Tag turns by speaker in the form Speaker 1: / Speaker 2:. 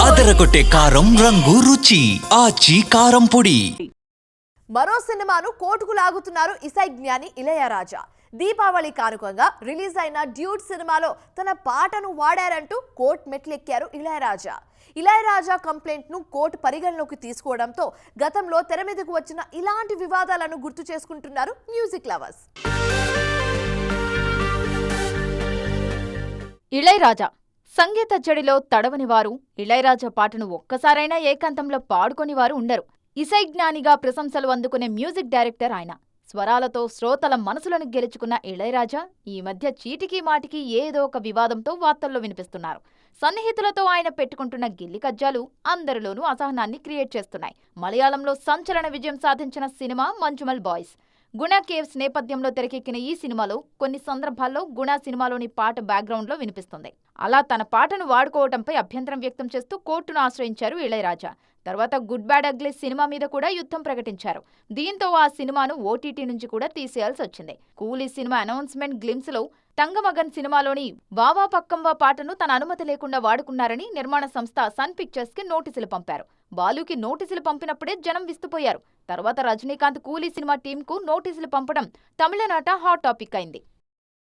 Speaker 1: అదరగొట్టే కారం రంగు రుచి ఆచి కారం పొడి.
Speaker 2: మరో సినిమాను కోర్టుకు లాగుతున్నారు ఇసై జ్ఞాని ఇళయరాజా. దీపావళి కానుకగా రిలీజ్ అయిన డ్యూట్ సినిమాలో తన పాటను వాడారంటూ కోర్టు మెట్లెక్కారు ఇళయరాజా. ఇళయరాజా కంప్లైంట్ను కోర్టు పరిగణలోకి తీసుకోవడంతో గతంలో తెర మీదకు వచ్చిన ఇలాంటి వివాదాలను గుర్తు చేసుకుంటున్నారు మ్యూజిక్ లవర్స్.
Speaker 3: ఇళయరాజా సంగీత జడిలో తడవని వారు ఇళయరాజా పాటను ఒక్కసారైనా ఏకాంతంలో పాడుకొని వారు ఉండరు ఇసైజ్ఞానిగా ప్రశంసలు అందుకునే మ్యూజిక్ డైరెక్టర్ ఆయన. స్వరాలతో శ్రోతల మనసులను గెలుచుకున్న ఇళయరాజా ఈ మధ్య చీటికి మాటికి ఏదో ఒక వివాదంతో వార్తల్లో వినిపిస్తున్నారు. సన్నిహితులతో ఆయన పెట్టుకుంటున్న గిల్లి కజ్జాలు అందరిలోనూ అసహనాన్ని క్రియేట్ చేస్తున్నాయి. మలయాళంలో సంచలన విజయం సాధించిన cinema Manjummel boys. Guna caves నేపథ్యంలో తెరకెక్కిన ఈ సినిమాలో కొన్ని సందర్భాల్లో గుణ సినిమాలోని పాట బ్యాక్గ్రౌండ్లో వినిపిస్తుంది. అలా తన పాటను వాడుకోవడంపై అభ్యంతరం వ్యక్తం చేస్తూ కోర్టును ఆశ్రయించారు ఇళయరాజా. తర్వాత గుడ్ బ్యాడ్ అగ్లీ సినిమా మీద కూడా యుద్ధం ప్రకటించారు. దీంతో ఆ సినిమాను ఓటీటీ నుంచి కూడా తీసేయాల్సి వచ్చింది. కూలీ సినిమా అనౌన్స్మెంట్ గ్లిమ్స్లో తంగమగన్ సినిమాలోని వావా పక్కంవా పాటను తన అనుమతి లేకుండా వాడుకున్నారని నిర్మాణ సంస్థ సన్ పిక్చర్స్కి నోటీసులు పంపారు. బాలుకి నోటీసులు పంపినప్పుడే జనం విస్తుపోయారు. తర్వాత రజనీకాంత్ కూలీ సినిమా టీంకు నోటీసులు పంపడం తమిళనాట హాట్ టాపిక్ అయింది.